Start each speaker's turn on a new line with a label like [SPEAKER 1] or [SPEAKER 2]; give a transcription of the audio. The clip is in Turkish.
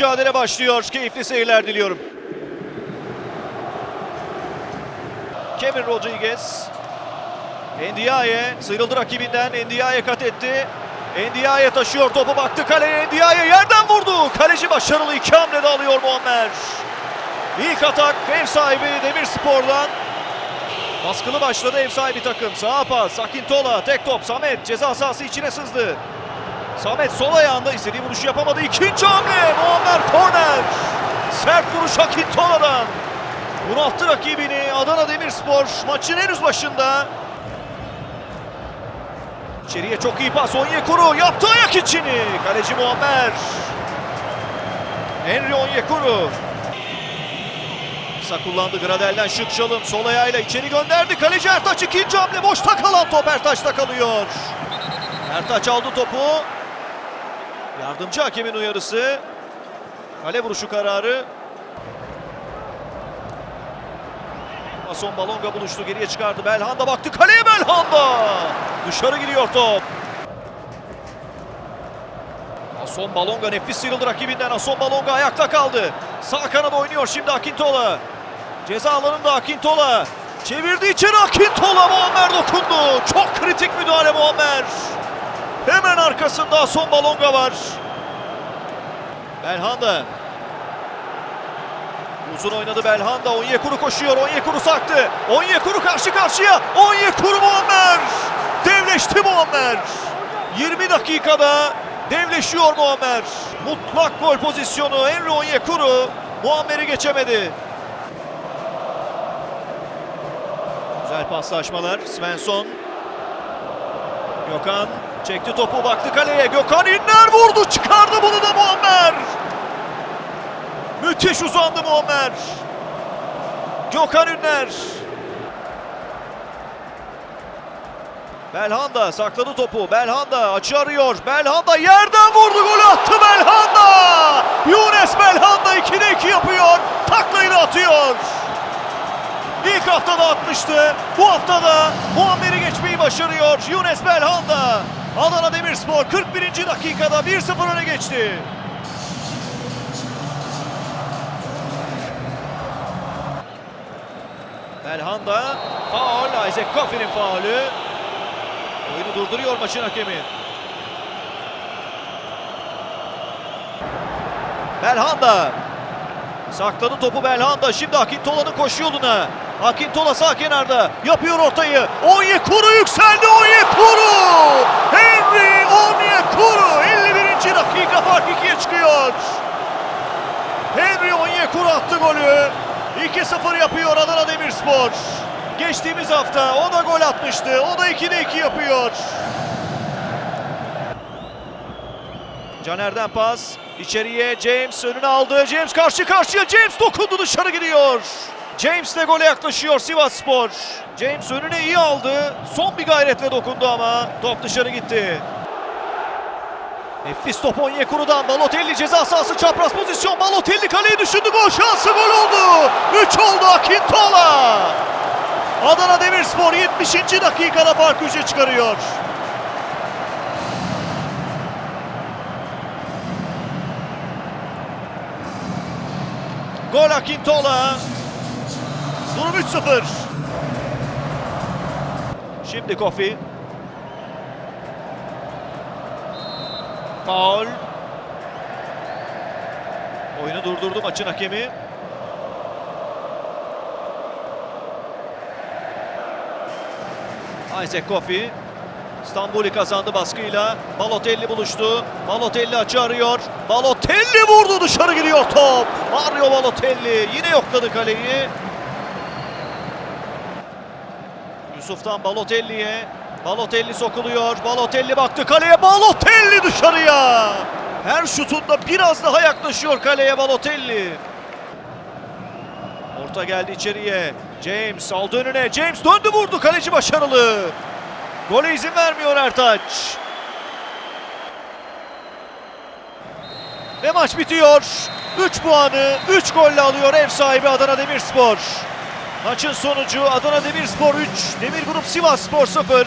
[SPEAKER 1] mücadele başlıyor. Keyifli seyirler diliyorum. Kevin Rodriguez. Ndiaye sıyrıldı rakibinden. Ndiaye kat etti. Ndiaye taşıyor topu baktı kaleye. Ndiaye yerden vurdu. Kaleci başarılı iki hamlede alıyor Muammer. İlk atak ev sahibi Demirspor'dan. Baskılı başladı ev sahibi takım. Sağa pas. Akintola. Tek top. Samet ceza sahası içine sızdı. Samet sol ayağında istediği vuruşu yapamadı. İkinci hamle. Muammer korner. Sert vuruş Akintola'dan. Bunalttı rakibini Adana Demirspor maçın henüz başında. İçeriye çok iyi pas Onyekuru yaptı ayak içini. Kaleci Muammer. Henry Onyekuru. Kısa kullandı Gradel'den şık çalım. Sol ayağıyla içeri gönderdi. Kaleci Ertaç ikinci hamle. Boşta kalan top Ertaç'ta kalıyor. Ertaç aldı topu. Yardımcı hakemin uyarısı. Kale vuruşu kararı. Mason Balonga buluştu. Geriye çıkardı. Belhanda baktı. Kaleye Belhanda. Dışarı gidiyor top. Ason Balonga nefis sıyrıldı rakibinden. Ason Balonga ayakta kaldı. Sağ kanada oynuyor şimdi Akintola. Ceza alanında Akintola. Çevirdi içeri Akintola. Muammer dokundu. Çok kritik müdahale Muammer. Hemen arkasında Ason Balonga var. Belhanda. Uzun oynadı Belhanda. Onyekuru koşuyor. Onyekuru saktı. Onyekuru karşı karşıya. Onyekuru Muammer. Devleşti Muammer. 20 dakikada devleşiyor Muammer. Mutlak gol pozisyonu. Henry Onyekuru Muammer'i geçemedi. Güzel paslaşmalar. Svensson. Gökhan çekti topu baktı kaleye. Gökhan inler vurdu çıkardı bunu da Muammer. Müthiş uzandı Muammer. Gökhan Ünler. Belhanda sakladı topu. Belhanda açı arıyor. Belhanda yerden vurdu. Golü İlk haftada atmıştı. Bu haftada Muammer'i geçmeyi başarıyor. Yunus Belhanda. Adana Demirspor 41. dakikada 1-0 öne geçti. Belhanda faul. Isaac Coffey'nin faulü. Oyunu durduruyor maçın hakemi. Belhanda. Sakladı topu Belhanda. Şimdi Akintola'nın koşu yoluna. Akintola sağ kenarda. Yapıyor ortayı. Onyekuru yükseldi. Onyekuru. Henry Onyekuru. 51. dakika fark ikiye çıkıyor. Henry Onyekuru attı golü. 2-0 yapıyor Adana Demirspor. Geçtiğimiz hafta o da gol atmıştı. O da 2'de 2 yapıyor. Caner'den pas. İçeriye James önüne aldı. James karşı karşıya. James dokundu dışarı gidiyor. James de gole yaklaşıyor Sivas Spor. James önüne iyi aldı. Son bir gayretle dokundu ama top dışarı gitti. Nefis top Onyekuru'dan. Balotelli ceza sahası çapraz pozisyon. Balotelli kaleyi düşündü. Gol şansı gol oldu. 3 oldu Akintola. Adana Demirspor 70. dakikada farkı 3'e çıkarıyor. Gol Akintola. Durum 3-0. Şimdi Kofi. Faul. Oyunu durdurdu maçın hakemi. Isaac Kofi. İstanbul'i kazandı baskıyla. Balotelli buluştu. Balotelli açı arıyor. Balotelli vurdu dışarı gidiyor top. Mario Balotelli yine yokladı kaleyi. Yusuf'tan Balotelli'ye. Balotelli sokuluyor. Balotelli baktı kaleye. Balotelli dışarıya. Her şutunda biraz daha yaklaşıyor kaleye Balotelli. Orta geldi içeriye. James aldı önüne. James döndü vurdu. Kaleci başarılı. Gole izin vermiyor Ertaç. Ve maç bitiyor. 3 puanı 3 golle alıyor ev sahibi Adana Demirspor. Maçın sonucu Adana Demirspor 3, Demir Grup Sivas Spor 0.